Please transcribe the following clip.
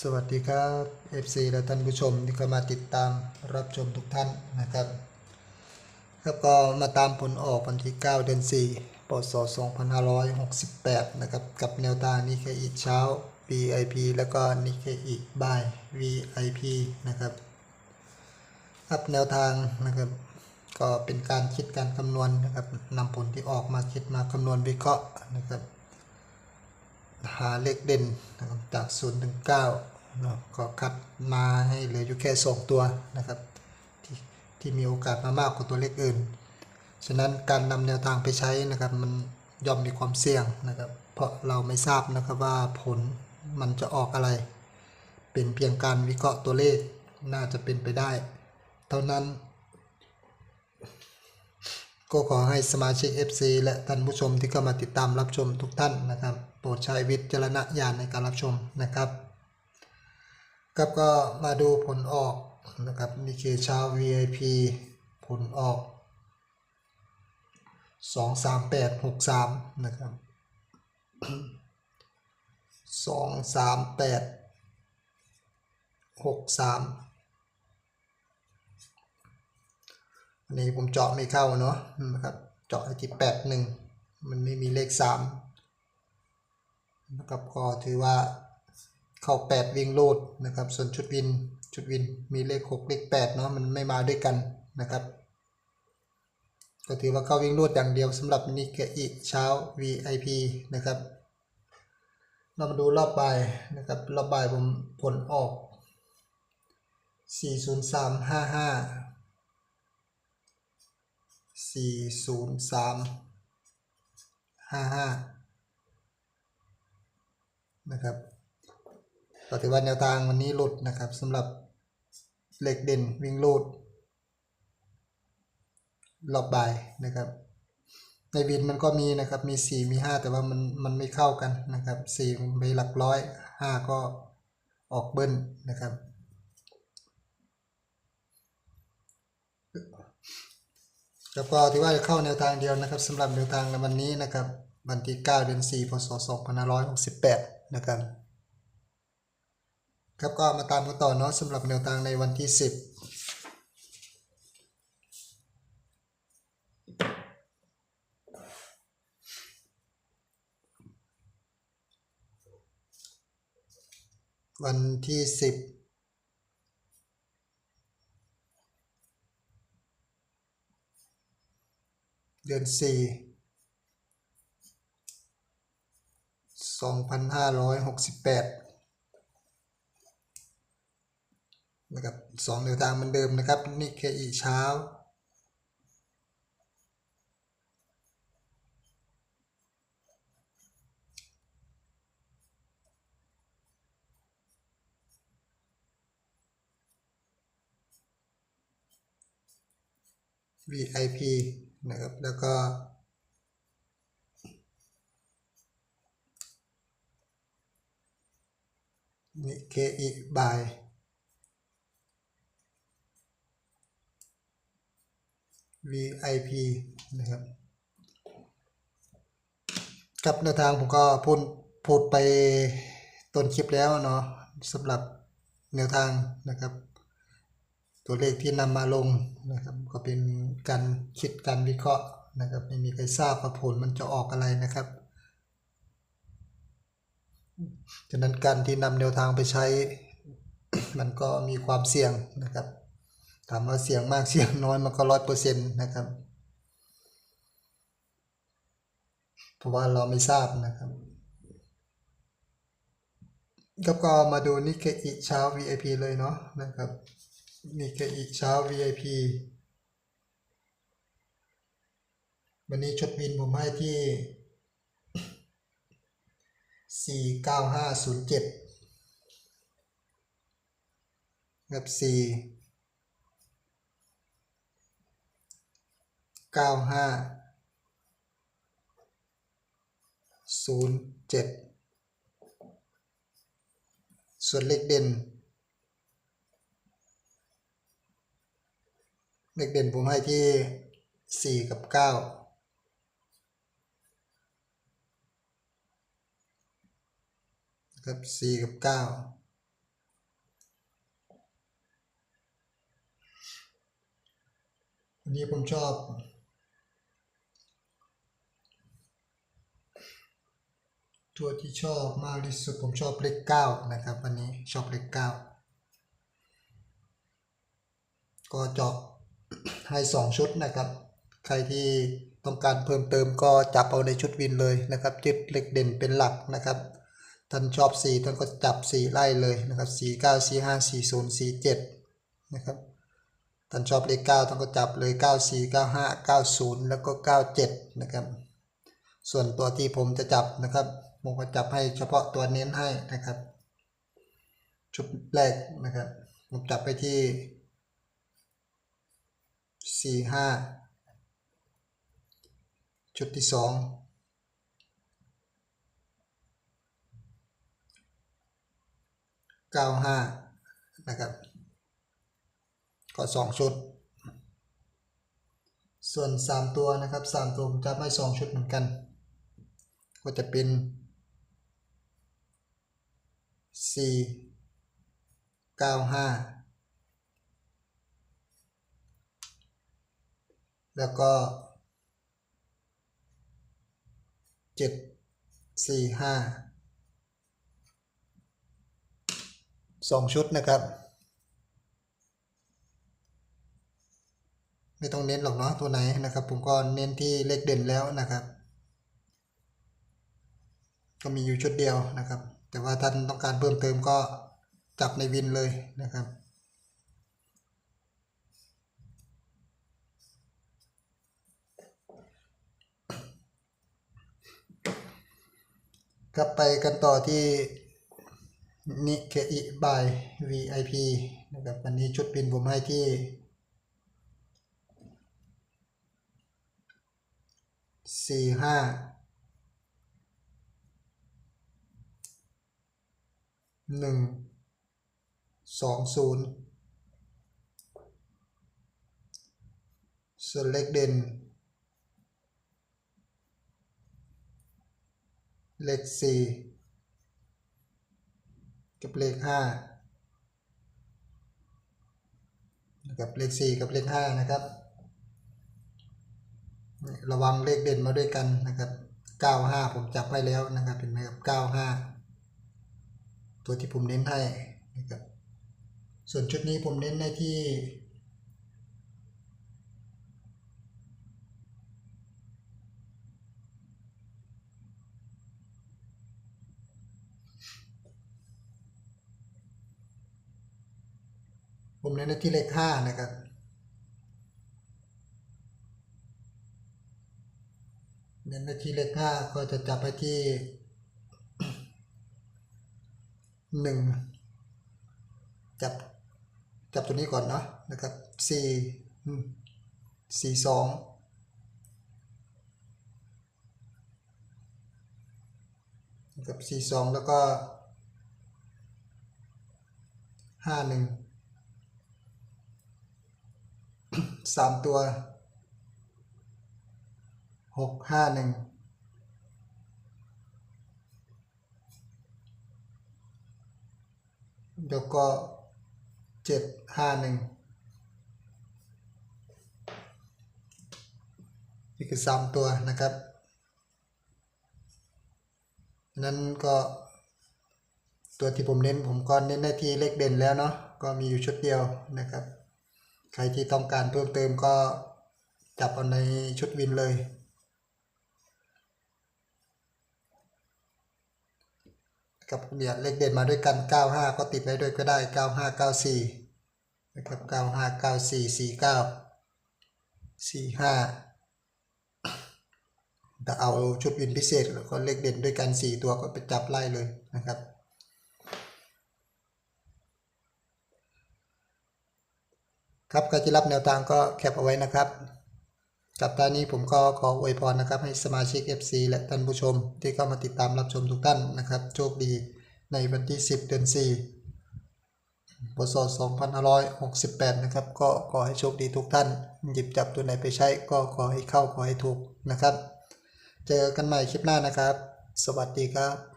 สวัสดีครับ FC และท่านผู้ชมที่เข้ามาติดตามรับชมทุกท่านนะครับแล้วก็มาตามผลออกวันที่ 9 เดือน 4 ปศ 2568 นะครับ กับแนวทานิเคอีเช้า VIP แล้วก็นิเคอีบ่าย VIP นะครับครับแนวทางนะครับ ก็เป็นการคิดการคำนวณนะครับนำผลที่ออกมาคิดมาคำนวณวิเคราะห์นะครับ หาเลขเด่นนะครับจาก0ถึง9เนาะก็คัดมาให้เหลืออยู่แค่ 2 ตัวนะครับที่ที่มีโอกาสมามากกว่าตัวเลขอื่น ฉะนั้นการนำแนวทางไปใช้นะครับมันย่อมมีความเสี่ยงนะครับ เพราะเราไม่ทราบนะครับว่าผลมันจะออกอะไร เป็นเพียงการวิเคราะห์ตัวเลขน่าจะเป็นไปได้ เท่านั้น ก็ขอให้สมาชิก FC และท่านผู้ชมที่เข้ามาติดตามรับชมทุกท่านนะครับ โปรดใช้วิจารณญาณในการรับชมนะครับครับก็มาดูผลออกนะครับนี่คือช้า VIP ผลออก 23863 นะครับ 23863 อั นนี้ผมเจาะไม่เข้าเนาะนะครับ เจาะที่แปดหนึ่งมันไม่มีเลขสามนะครับก็ถือว่าเข้าแปดวิ่งโลดนะครับ ส่วนชุดวินชุดวินมีเลขหกเลขแปดเนาะมันไม่มาด้วยกันนะครับก็ถือว่าเข้าวิ่งโลดอย่างเดียวสำหรับนิเกอิเช้า VIP นะครับ เรามาดูรอบบ่ายนะครับ รอบบ่ายผมผลออก 40355 สี่ศูนย์สามห้าห้านะครับก็ถือว่าแนวทางวันนี้หลุดนะครับสำหรับเหล็กเด่นวิ่งลูดรอบบ่ายนะครับ ในวินมันก็มีนะครับมีสี่มีห้าแต่ว่ามันมันไม่เข้ากันนะครับสี่ไปหลักร้อยห้าก็ออกเบิ้ลนะครับ แล้ว ก็ถือว่าจะเข้าแนวทางเดียวนะครับสำหรับแนวทางในวันนี้นะครับวันที่ 9 เดือน 4 พศ 2568 นะครับครับก็มาตามกันต่อเนาะสำหรับแนวทางในวันที่ 10วันที่10 เดือนสี่สองพันห้าร้อยหกสิบแปดนะครับสองแนวทางเหมือนเดิมนะครับนี่แค่อีเช้า VIP นะครับ แล้วก็ นิเคอิบาย VIP นะครับกับแนวทางผมก็พูดพูดไปต้นคลิปแล้วเนาะสำหรับแนวทางนะครับ ตัวเลขที่นำมาลงนะครับก็เป็นการคิดการวิเคราะห์นะครับไม่มีใครทราบว่าผลมันจะออกอะไรนะครับฉะนั้นการที่นำแนวทางไปใช้ มันก็มีความเสี่ยงนะครับถามว่าเสี่ยงมากเสี่ยงน้อยมันก็ร้อยเปอร์เซ็นต์นะครับเพราะว่าเราไม่ทราบนะครับครับก็มาดูนิเคอิเช้า VIP เลยเนาะนะครับ นิเคอิเช้า VIP วันนี้ชุดวินผมให้ที่สี่เก้าห้าศูนย์เจ็ดกับสี่เก้าห้าศูนย์เจ็ดส่วนเลขเด่น เลขเด่นผมให้ที่ 4 กับ 9 ครับ 4 กับ9วันนี้ผมชอบ ตัวที่ชอบมากที่สุดผมชอบเลขเก้านะครับวันนี้ชอบเลขเก้าก็จบ ให้สองชุดนะครับ ใครที่ต้องการเพิ่มเติมก็จับเอาในชุดวินเลยนะครับยึดเลขเด่นเป็นหลักนะครับท่านชอบสี่ท่านก็จับสี่ไล่เลยนะครับสี่เก้าสี่ห้าสี่ศูนย์สี่เจ็ดนะครับท่านชอบเลขเก้าท่านก็จับเลยเก้าสี่เก้าห้าเก้าศูนย์แล้วก็เก้าเจ็ดนะครับส่วนตัวที่ผมจะจับนะครับผมก็จับให้เฉพาะตัวเน้นให้นะครับ ชุดแรกนะครับผมจับไปที่ สี่ห้าชุดที่สองเก้าห้านะครับ ก็สองชุด ส่วนสามตัวนะครับสามตัวผมจับให้สองชุดเหมือนกัน ก็จะเป็นสี่เก้าห้า แล้วก็เจ็ดสี่ห้าสองชุดนะครับ ไม่ต้องเน้นหรอกเนาะตัวไหนนะครับ ผมก็เน้นที่เลขเด่นแล้วนะครับ ก็มีอยู่ชุดเดียวนะครับ แต่ว่าท่านต้องการเพิ่มเติมก็จับในวินเลยนะครับ กลับไปกันต่อที่นิเคอิบาย VIP นะครับวันนี้ชุดพินผมให้ที่สี่ห้าหนึ่งสองศูนย์ส่วนเลขเด่น เลขสี่กับเลขห้านะครับเลขสี่กับเลขห้านะครับ ระวังเลขเด่นมาด้วยกันนะครับ95ผมจับให้แล้วนะครับเห็นไหมครับ95ตัวที่ผมเน้นให้นะครับส่วนชุดนี้ผมเน้นในที่ ผมเน้นที่เลข5นะครับเน้นที่เลขห้าก็จะจับไปที่หนึ่งจับจับตัวนี้ก่อนเนาะนะครับสี่อืมสี่สองนะครับสี่สองแล้วก็ห้าหนึ่ง สามตัวหกห้าหนึ่งแล้วก็เจ็ดห้าหนึ่งนี่คือสามตัวนะครับ นั้นก็ตัวที่ผมเน้นผมก็เน้นได้ที่เลขเด่นแล้วเนาะก็มีอยู่ชุดเดียวนะครับ ใครที่ต้องการเพิ่มเติมก็จับเอาในชุดวินเลย กับเนี่ยเลขเด่นมาด้วยกัน 95 ก็ติดไว้ด้วยก็ได้ 95 94 นะครับ 95 94 49 45แต่เอาชุดวินพิเศษแล้วก็เลขเด่นด้วยกัน 4 ตัวก็ไปจับไล่เลยนะครับ ครับใครที่รับแนวทางก็แคปเอาไว้นะครับ กับตอนนี้ผมก็ขออวยพรนะครับ ให้สมาชิก FC และท่านผู้ชม ที่เข้ามาติดตามรับชมทุกท่านนะครับ โชคดีในวันที่ 10 เดือน 4พศ2568 นะครับ ก็ขอให้โชคดีทุกท่าน หยิบจับตัวไหนไปใช้ ก็ขอให้เข้าขอให้ถูกนะครับ เจอกันใหม่คลิปหน้านะครับ สวัสดีครับ